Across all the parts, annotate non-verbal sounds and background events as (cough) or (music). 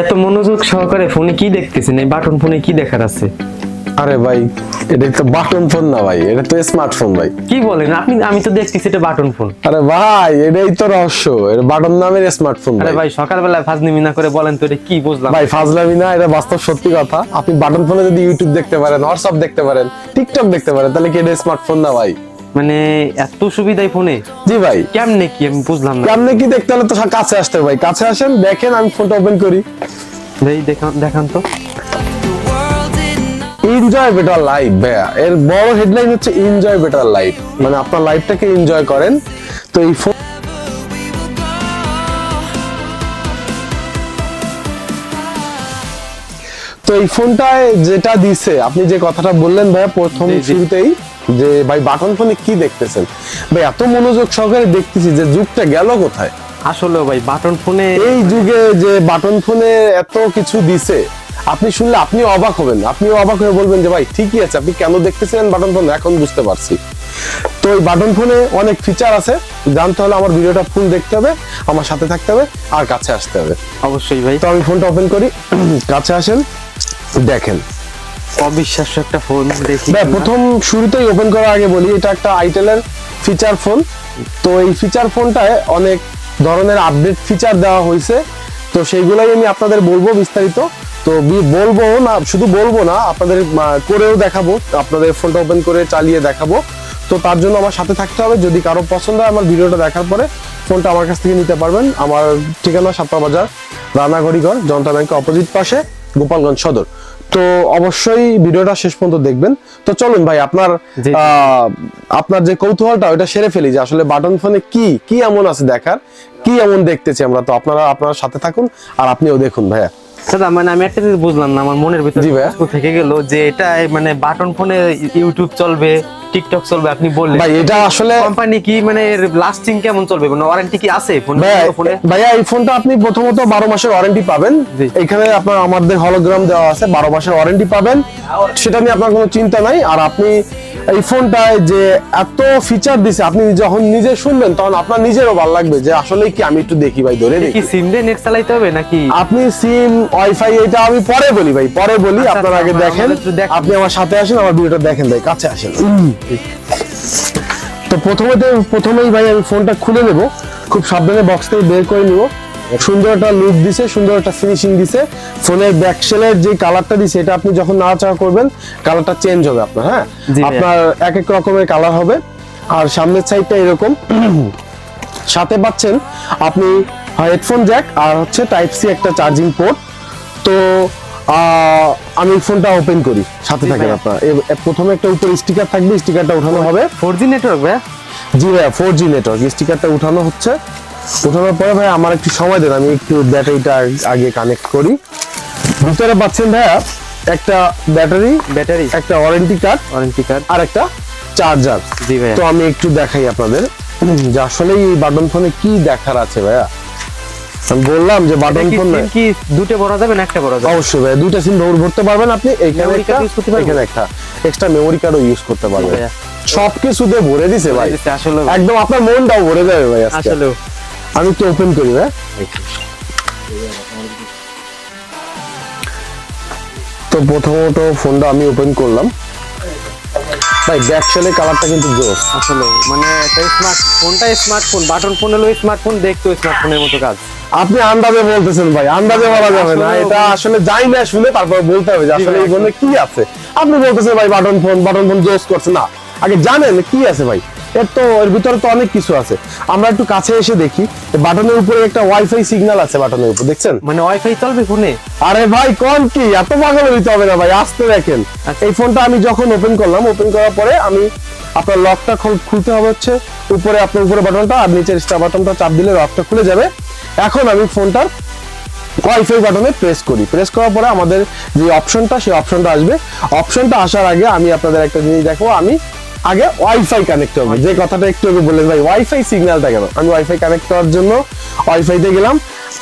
এত মনোযোগ সহকারে ফোনে কি দেখতেছেন? এই বাটন ফোনে কি দেখার আছে? আরে ভাই এটা তো বাটন ফোন না ভাই এটা তো স্মার্টফোন ভাই। কি বলেন? আপনি আমি তো দেখতেছি এটা বাটন ফোন। আরে ভাই এটাই তো রহস্য এটা বাটন নামের স্মার্টফোন আরে ভাই। ভাই সকালবেলা ফাজনিমি না করে বলেন তো এটা কি বুঝলাম। ভাই ফাজলামি না এটা বাস্তব সত্যি কথা। আপনি বাটন ফোনে যদি ইউটিউব দেখতে পারেন হোয়াটসঅ্যাপ দেখতে পারেন টিকটক দেখতে পারেন তাহলে কি এটা স্মার্টফোন না ভাই? মানে এত সুবিধাই ফোনে জি ভাই। কেমনে কি? আমি বুঝলাম না। কেমনে কি দেখতে হলে তো কাছে আসতে ভাই। কাছে আসেন দেখেন আমি ফোনটা ওপেন করি। ভাই দেখান দেখান তো। এনজয় বেটার লাইফ ভাইয়া। এর বড় হেডলাইন হচ্ছে এনজয় বেটার লাইফ মানে আপনার লাইফটাকে এনজয় করেন। তো এই ফোন তো এই ফোনটায় যেটা দিছে আপনি যে কথাটা বললেন ভাইয়া প্রথম। শুরুতেই যে ভাই বাটন ফোনে কি দেখতেছেন? ভাই এত মনোযোগ সহকারে দেখতেছি যে যুগটা গেল কোথায়? আসলে ভাই বাটন ফোনে এই যুগে যে বাটন ফোনে এত কিছু দিছে আপনি শুনলে আপনি অবাক হবেন। আপনি অবাক হয়ে বলবেন যে ভাই ঠিকই আছে আপনি কেন দেখতেছিলেন বাটন ফোন এখন বুঝতে পারছি। তো এই বাটন ফোনে অনেক ফিচার আছে। জানতে হলে আমার ভিডিওটা ফুল দেখতে হবে আমার সাথে থাকতে হবে আর কাছে আসতে হবে। অবশ্যই ভাই। তো আমি ফোনটা ওপেন করি। (clears throat) কাছে আসেন দেখেন। অবিশ্বাস্য একটা ফোন দেখি প্রথম শুরুতেই ওপেন করার আগে বলি এটা একটা আইটেলের ফিচার ফোন তো এই ফিচার ফোনটায় অনেক ধরনের আপডেট ফিচার দেওয়া হয়েছে। তো সেইগুলাই আমি আপনাদের বলব বিস্তারিত। তো বলব না শুধু বলব না আপনাদের করেও দেখাবো আপনাদের ফোনটা ওপেন করে চালিয়ে দেখাবো। তো তার জন্য আমার সাথে থাকতে হবে। যদি কারও পছন্দ হয় আমার ভিডিওটা দেখার পরে ফোনটা আমার কাছ থেকে নিতে পারবেন। আমার ঠিকানা সাতটা বাজার রানাগড়িগড় জনতা ব্যাংকের অপোজিট পাশে গোপালগঞ্জ সদর। তো অবশ্যই ভিডিওটা শেষ পর্যন্ত দেখবেন। তো চলুন ভাই আপনার আহ, আপনার যে কৌতূহলটা ওটা সেরে ফেলি যে আসলে বাটন ফোনে কি কি এমন আছে দেখার কি এমন দেখতেছি আমরা। তো আপনারা আপনার সাথে থাকুন আর আপনিও দেখুন ভাইয়া। দাদা মানে আমি একটা জিনিস বুঝলাম না আমার মনের ভিতরে জি ভাইয়া। প্রশ্ন থেকে গেল যে এটা মানে বাটন ফোনে ইউটিউব চলবে টিকটক চলবে আপনি বললেন। ভাই এটা আসলে কোম্পানি কি মানে লাস্টিং কেমন চলবে? মানে ওয়ারেন্টি কি আছে ভাইয়া ফোনে ভাইয়া এই ফোনটা আপনি প্রথমত বারো মাসের ওয়ারেন্টি পাবেন। এখানে আপনার আমাদের হলোগ্রাম দেওয়া আছে বারো মাসের ওয়ারেন্টি পাবেন। সেটা নিয়ে আপনার কোনো চিন্তা নাই। আর আপনি এই ফোনটায় যে এত ফিচার দিছে আপনি যখন নিজে শুনবেন তখন আপনার নিজেরও ভালো লাগবে যে আসলে কি আমি একটু দেখি ভাই ধরে দেখি। সিম দিয়ে নেট চালাইতে হবে নাকি? আপনি সিম ওয়াইফাই এটা আমি পরে বলি ভাই পরে বলি আচ্ছা, আপনারা আগে আচ্ছা, দেখেন। আপনি আমার সাথে আসেন আমার ভিডিওটা দেখেন ভাই কাছে আসেন। তো প্রথমে প্রথমেই ভাই আমি ফোনটা খুলে নেব খুব সাবধানে বক্স থেকে বের করে নিব। সুন্দর একটা লুক দিছে সুন্দর একটা ফিনিশিং দিছে। ফোনের ব্যাকশেলের যে কালারটা দিছে এটা আপনি যখন নাড়াচাড়া করবেন কালারটা চেঞ্জ হবে আপনার হ্যাঁ? আপনার এক এক রকমের কালার হবে। আর সামনের সাইডটা এরকম। সাথে পাচ্ছেন আপনি হেডফোন জ্যাক আর হচ্ছে টাইপ সি একটা চার্জিং পোর্ট তো আমি ফোনটা ওপেন করি সাথে থাকেন আপনার। প্রথমে একটা উপরে স্টিকার থাকবে স্টিকারটা উঠানো হবে। ফোর জি নেটওয়ার্ক ভাইয়া? জি ভাইয়া ফোর জি নেটওয়ার্ক স্টিকারটা উঠানো হচ্ছে। উঠানোর পরে ভাই আমার একটু সময় দেন আমি একটু ব্যাটারিটা আগে কানেক্ট করি। ভিতরে পাচ্ছেন ভাইয়া একটা ব্যাটারি ব্যাটারি। একটা ওয়ারেন্টি কার্ড ওয়ারেন্টি কার্ড আর একটা চার্জার জি ভাইয়া। তো আমি একটু দেখাই আপনাদের। যে আসলে এই বাটন ফোনে কি দেখার আছে ভাইয়া? আমি বললাম যে বাটন ফোন কি দুটো ভরা যাবে না একটা ভরা যাবে? অবশ্যই ভাইয়া দুইটা সিম করতে পারবেন আপনি Memory একটা? এখানে একটা। এক্সট্রা মেমোরি কার্ডও ইউজ করতে পারবেন। ভাইয়া। সব কিছুতে ভরে দিছে ভাই। আসলে একদম আপনার মনটাও ভরে যাবে ভাই আসলে আমি একটু ওপেন করি ভাই তো প্রথমত ফোনটা আমি ওপেন করলাম। ভাই কালারটা কিন্তু জোস। আসলে মানে একটা স্মার্ট ফোনটা স্মার্টফোন বাটন ফোন হলো স্মার্টফোন দেখতো স্মার্টফোনের মতো কাজ। আপনি আন্দাজে বলতেছেন ভাই আন্দাজে বলা যাবে না। এটা আসলে যাই না শুনে তারপর বলতে হবে যে আসলে এই ফোনে কি আছে? আপনি বলতেছেন ভাই বাটন ফোন বাটন ফোন জোস করছে না। আগে জানেন কি আছে ভাই? এর তো এর ভিতরে তো অনেক কিছু আছে। আমরা একটু কাছে এসে দেখি। বাটনের উপরে একটা ওয়াইফাই সিগন্যাল আছে বাটনের উপর দেখছেন? মানে ওয়াইফাই চলবে ফোনে? আরে ভাই কোন কি? এত পাগল হইতে হবে না ভাই আসতে দেখেন। আচ্ছা। এই ফোনটা আমি যখন ওপেন করলাম ওপেন করার পরে আমি আপনার লকটা খুলতে হবে হচ্ছে উপরে আপনার উপরে বাটনটা আর নিচের স্টার বাটনটা চাপ দিলে লকটা খুলে যাবে। এখন আমি ফোনটার ওয়াইফাই বাটনে প্রেস করি। প্রেস করার পরে আমাদের যে অপশনটা সেই অপশনটা আসবে। অপশনটা আসার আগে আমি আপনাদের একটা জিনিস দেখো আমি আগে ওয়াইফাই কানেক্ট হবে। যে কথাটা একটু আগে বললেন ভাই ওয়াইফাই সিগন্যালটা কেন? আমি ওয়াইফাই কানেক্ট করার জন্য ওয়াইফাইতে গেলাম।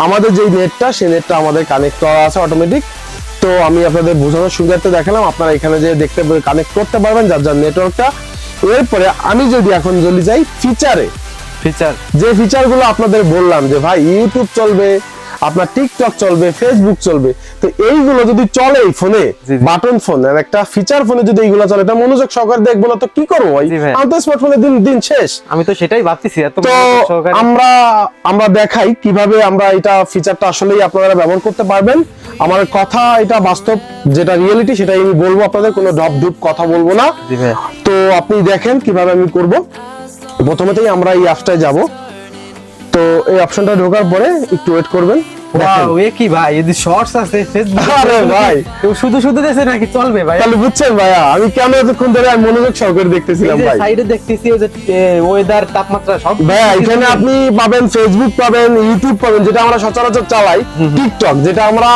আমাদের যেই নেটটা সেই নেটটা আমাদের কানেক্ট করা আছে অটোমেটিক তো আমি আপনাদের বোঝানোর সুবিধার্থে দেখালাম আপনারা এখানে যে দেখতে কানেক্ট করতে পারবেন যার যার নেটওয়ার্কটা এরপরে আমি যদি এখন চলে যাই ফিচারে ফিচার যে ফিচারগুলো আপনাদের বললাম যে ভাই ইউটিউব চলবে আপনার টিকটক চলবে ফেসবুক চলবে তো এইগুলো যদি চলে এই ফোনে। বাটন ফোন আর একটা ফিচার ফোনে যদি এইগুলো চলে এটা মনোযোগ সহকারে দেখব না তো কি করব ভাই? জি তো স্মার্টফোনের দিন দিন শেষ। আমি তো সেটাই ভাবতেছি এত তো আমরা আমরা দেখাই কীভাবে আমরা এটা ফিচারটা আসলেই আপনারা ব্যবহার করতে পারবেন। আমার কথা এটা বাস্তব যেটা রিয়েলিটি সেটাই আমি বলব আপনাদের কোনো ডপ ডুপ কথা বলব না। তো আপনি দেখেন কীভাবে আমি করব। প্রথমেতেই আমরা এই অ্যাপসটায় যাব। তো এই অপশনটা ঢোকার পরে একটু ওয়েট করবেন। ওয়াও এ কি ভাই? এদি শর্টস আছে ফেসবুক আরে ভাই। শুধু শুধু দেশে নাকি চলবে ভাই? তাহলে বুঝছেন ভাইয়া আমি কেন এতক্ষণ ধরে আমি মনোযোগ সহকারে দেখতেছিলাম ভাই। সাইডে দেখতেছি ওই যে ওয়েদার তাপমাত্রা সব ভাইয়া এখানে আপনি পাবেন ফেসবুক পাবেন ইউটিউব পাবেন যেটা আমরা সচরাচর চালাই টিকটক যেটা আমরা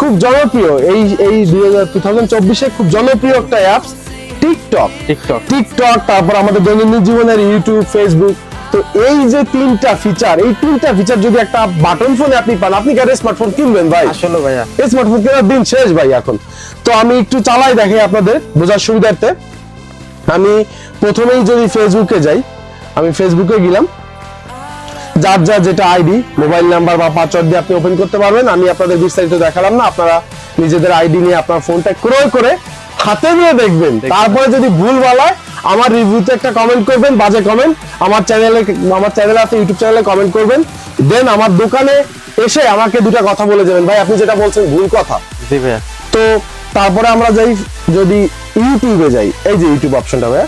খুব জনপ্রিয়। এই এই টু থাউজেন্ড চব্বিশে খুব জনপ্রিয় একটা অ্যাপস টিকটক টিকটক টিকটক তারপর আমাদের দৈনন্দিন জীবনের ইউটিউব ফেসবুক তো এই যে তিনটা ফিচার এই তিনটা ফিচার যদি একটা বাটন ফোনে আপনি পান আপনি কেন স্মার্টফোন কিনবেন ভাই? আসলে ভাইয়া। স্মার্টফোন কেনার দিন শেষ ভাই এখন। তো আমি একটু চালাই দেখাই আপনাদের বোঝার সুবিধার্থে। আমি প্রথমেই যদি ফেসবুকে যাই আমি ফেসবুকে গেলাম। যার যার যেটা আইডি মোবাইল নাম্বার বা পাসওয়ার্ড দিয়ে আপনি ওপেন করতে পারবেন। আমি আপনাদের বিস্তারিত দেখালাম না আপনারা নিজেদের আইডি নিয়ে আপনার ফোনটা ক্রয় করে হাতে নিয়ে দেখবেন। তারপরে যদি ভুল বলায় আমার রিভিউতে একটা কমেন্ট করবেন বাজে কমেন্ট আমার চ্যানেলে আমার চ্যানেল আছে ইউটিউব চ্যানেলে কমেন্ট করবেন। দেন আমার দোকানে এসে আমাকে দুটা কথা বলে যাবেন। ভাই আপনি যেটা বলছেন ভুল কথা। তো তারপরে আমরা যাই যদি ইউটিউবে যাই। এই যে ইউটিউব অপশনটা ভাই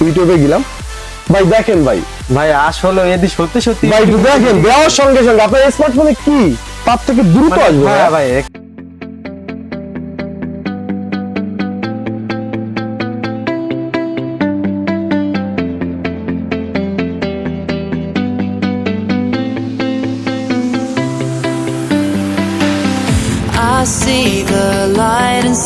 ইউটিউবে গেলাম। ভাই দেখেন ভাই। ভাই আসলে এদি সত্যি সত্যি ভাই দেখেন। দেওয়ার সঙ্গে সঙ্গে আপনার স্মার্টফোনে কি? তার থেকে দ্রুত মানে- আসবে হ্যাঁ ভাই।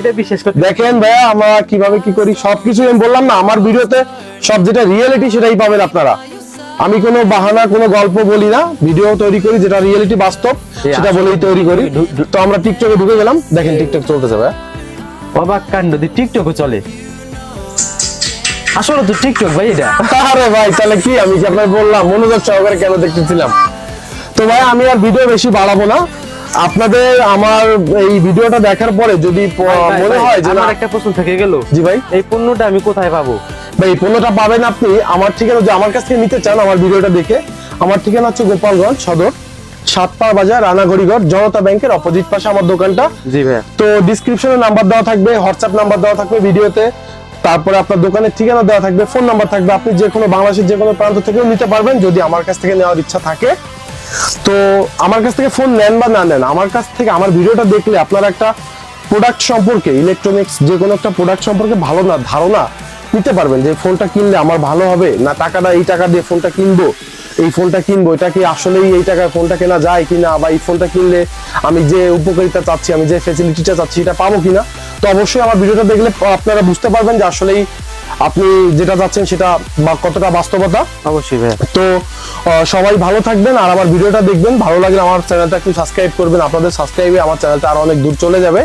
এটা বিশেষ করে দেখেন ভাইয়া আমরা কীভাবে কি করি? সবকিছু আমি বললাম না আমার ভিডিওতে সব যেটা রিয়েলিটি সেটাই পাবেন আপনারা। আমি কোনো বাহানা কোনো গল্প বলি না ভিডিও তৈরি করি যেটা রিয়েলিটি বাস্তব সেটা বলেই তৈরি করি। তো আমরা টিকটকে ঢুকে গেলাম দেখেন টিকটক চলতেছে ভাইয়া। অবাক কাণ্ড দি টিকটকও চলে। আসলে তো টিকটক ভাই এটা। আরে ভাই তাহলে কি? আমি কি আপনাকে বললাম মনোযোগ সহকারে কেন দেখতেছিলাম? তো ভাই আমি আর ভিডিও বেশি বাড়াবো না। আপনাদের আমার এই ভিডিওটা দেখার পরে যদি ভাই, ভাই, মনে হয় যে আমার একটা প্রশ্ন থেকে গেল। জি ভাই। এই পণ্যটা আমি কোথায় পাবো? ভাই এই পণ্যটা পাবেন আপনি আমার ঠিকানা যে আমার কাছ থেকে নিতে চান আমার ভিডিওটা দেখে আমার ঠিকানা হচ্ছে গোপালগঞ্জ সদর সাতপাড় বাজার রানাগড়িগড় জনতা ব্যাংকের অপোজিট পাশে আমার দোকানটা। জি ভাইয়া তো ডিসক্রিপশনে নাম্বার দেওয়া থাকবে হোয়াটসঅ্যাপ নাম্বার দেওয়া থাকবে ভিডিওতে তারপরে আপনার দোকানের ঠিকানা দেওয়া থাকবে ফোন নাম্বার থাকবে আপনি যে কোনো বাংলাদেশের যে কোনো প্রান্ত থেকেও নিতে পারবেন যদি আমার কাছ থেকে নেওয়ার ইচ্ছা থাকে। তো আমার কাছ থেকে ফোন নেন বা না নেন, আমার কাছ থেকে আমার ভিডিওটা দেখলে আপনার একটা প্রোডাক্ট সম্পর্কে ইলেকট্রনিক্স যে কোনো একটা প্রোডাক্ট সম্পর্কে ভালো না, ধারণা নিতে পারবেন যে ফোনটা কিনলে আমার ভালো হবে না টাকাটা এই টাকা দিয়ে ফোনটা কিনবো, এই ফোনটা কিনবো, এটা কি আসলেই এই টাকায় ফোনটা কেনা যায় কিনা বা এই ফোনটা কিনলে আমি যে উপকারিতা চাচ্ছি, আমি যে ফেসিলিটিটা চাচ্ছি এটা পাবো কিনা? তো অবশ্যই আমার ভিডিওটা দেখলে আপনারা বুঝতে পারবেন যে আসলেই আপনি যেটা চাচ্ছেন সেটা বা কতটা বাস্তবতা? অবশ্যই ভাইয়া। তো সবাই ভালো থাকবেন আর আমার ভিডিওটা দেখবেন। ভালো লাগলে আমার চ্যানেলটা একটু সাবস্ক্রাইব করবেন। আপনাদের সাবস্ক্রাইবে আমার চ্যানেলটা আরও অনেক দূর চলে যাবে।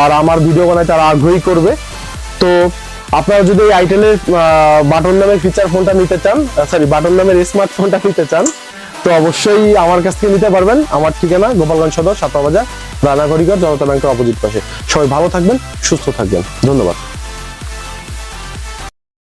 আর আমার ভিডিও বানাতে আরও আগ্রহী করবে। তো আপনারা যদি এই আইটেলের বাটন নামের ফিচার ফোনটা নিতে চান সরি বাটন নামের স্মার্টফোনটা নিতে চান তো অবশ্যই আমার কাছ থেকে নিতে পারবেন। আমার ঠিকানা গোপালগঞ্জ সদর সাতটা বাজার রানাগড়িগড় জনতা ব্যাংকের অপোজিট পাশে। সবাই ভালো থাকবেন সুস্থ থাকবেন। ধন্যবাদ।